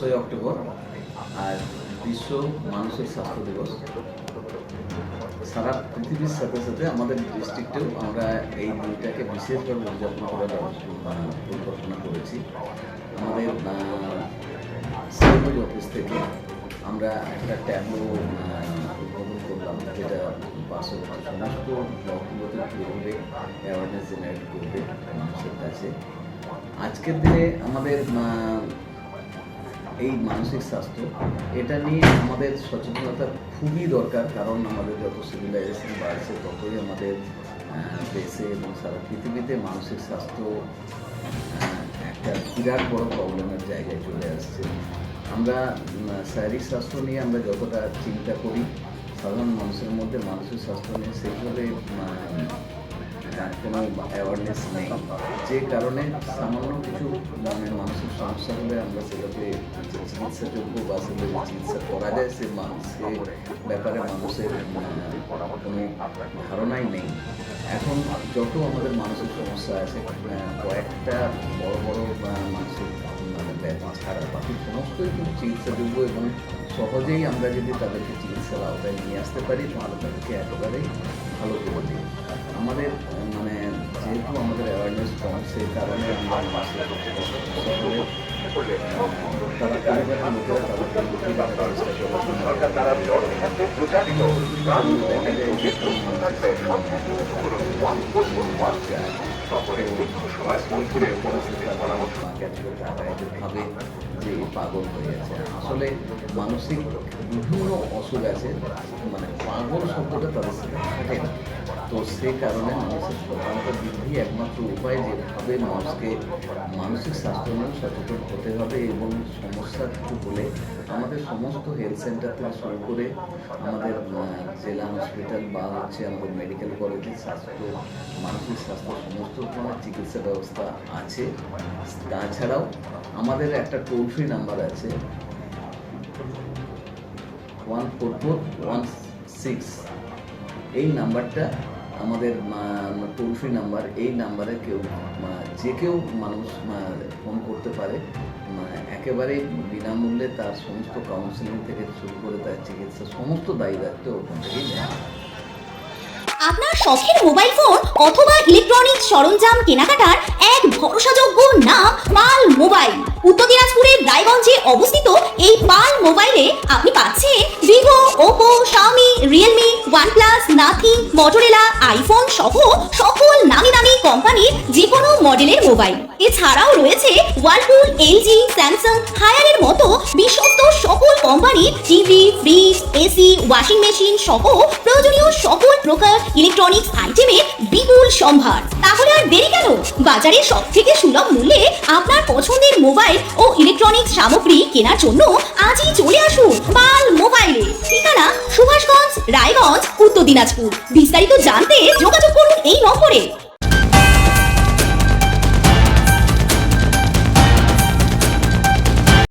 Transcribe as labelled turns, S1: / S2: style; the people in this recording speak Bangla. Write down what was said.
S1: দশই অক্টোবর, আর বিশ্ব মানুষের স্বাস্থ্য দিবস। সারা পৃথিবীর সাথে সাথে আমাদের ডিস্ট্রিক্টেও আমরা এই দিনটাকে বিশেষভাবে উদযাপন করার পরিকল্পনা করেছি। আমাদের সিএমওর অফিস থেকে আমরা একটা ট্যাবলো উদ্বোধন করলাম, যেটা পার্শ্ববর্তী সমস্ত ব্লকগুলোতে ঘুরবে অ্যাওয়ারনেস জেনারেট করবে মানুষের কাছে। আজকের দিনে আমাদের এই মানসিক স্বাস্থ্য, এটা নিয়ে আমাদের সচেতনতা খুবই দরকার, কারণ আমাদের যত সিভিলাইজেশন বাড়ছে, ততই আমাদের দেশে এবং সারা পৃথিবীতে মানসিক স্বাস্থ্য একটা বিরাট বড় প্রবলেমের জায়গায় চলে আসছে। আমরা শারীরিক স্বাস্থ্য নিয়ে আমরা যতটা চিন্তা করি, সাধারণ মানুষের মধ্যে মানসিক স্বাস্থ্য নিয়ে সেইভাবে কোনো অ্যাওয়ারনেস নেই যে কারণে সামান্য কিছু মানে মানসিক সমস্যা হলে আমরা সেটাকে চিকিৎসাযোগ্য বা সেগুলো চিকিৎসা করা যায় সে মানুষ সে ব্যাপারে মানুষের কোনো ধারণাই নেই এখন যত আমাদের মানসিক সমস্যা আছে কয়েকটা বড় বড় মানসিক মানে ব্যাধি ছাড়া বাকি সমস্তই কিন্তু চিকিৎসাযোগ্য এবং সহজেই আমরা যদি তাদেরকে চিকিৎসার আওতায় নিয়ে আসতে পারি তাহলে তাদেরকে একেবারেই ভালো করে দিই
S2: থাকবে সকলে সুস্থ সমাজ গঠনের পরিস্থিতি পরামর্শ
S1: ভাবে যে পাগল হয়ে আছে, আসলে মানসিক বিভিন্ন অসুখ আছে মানে পাগল শব্দটা তাদের থাকে না। তো সেই কারণে মানুষের প্রধানত বৃদ্ধি একমাত্র উপায় যেভাবে মানুষকে মানসিক স্বাস্থ্য নিয়ে সচেতন হতে হবে এবং সমস্যা কিছু হলে আমাদের সমস্ত হেলথ সেন্টার থেকে শুরু করে আমাদের জেলা হসপিটাল বা হচ্ছে আমাদের মেডিকেল কলেজে স্বাস্থ্য, মানসিক স্বাস্থ্য সমস্ত ধরনের চিকিৎসা ব্যবস্থা আছে। তাছাড়াও আমাদের একটা টোল ফ্রি নাম্বার আছে। One four four one six এই নাম্বারটা আমাদের টোল ফ্রি নাম্বার এই নাম্বারে কেউ যে কেউ মানুষ ফোন করতে পারে একেবারে বিনামূল্যে তার সমস্ত কাউন্সিলিং থেকে শুরু করে তার চিকিৎসা, সমস্ত দায়ী দায়িত্ব ওখান থেকেই নেওয়া
S3: আপনার শখের মোবাইল ফোন অথবা ইলেকট্রনিক্স সরঞ্জাম কেনাকাটার এক ভরসাযোগ্য নাম পাল মোবাইল। উত্তর দিনাজপুরের রায়গঞ্জে অবস্থিত এই পাল মোবাইলে আপনি পাচ্ছেন Vivo, Oppo, Xiaomi OnePlus Nothing Motorola iPhone সহ সকল নামি দামি কোম্পানির যে কোনো মডেলের মোবাইল এছাড়াও রয়েছে ওয়ালপুল এলজি স্যামসাং হায়ারের মতো বিশ্বস্ত সকল company TV fridge AC washing machine সহ প্রয়োজনীয় সকল প্রকার ইলেকট্রনিক্স আইটেমের বিপুল সম্ভার। তাহলে আর দেরি কেন? বাজারে সব থেকে সুলভ মূল্যে আপনার পছন্দের মোবাইল ও ইলেকট্রনিক্স সামগ্রী কেনার জন্য আজই চলে দিনাজপুর। বিস্তারিত জানতে যোগাযোগ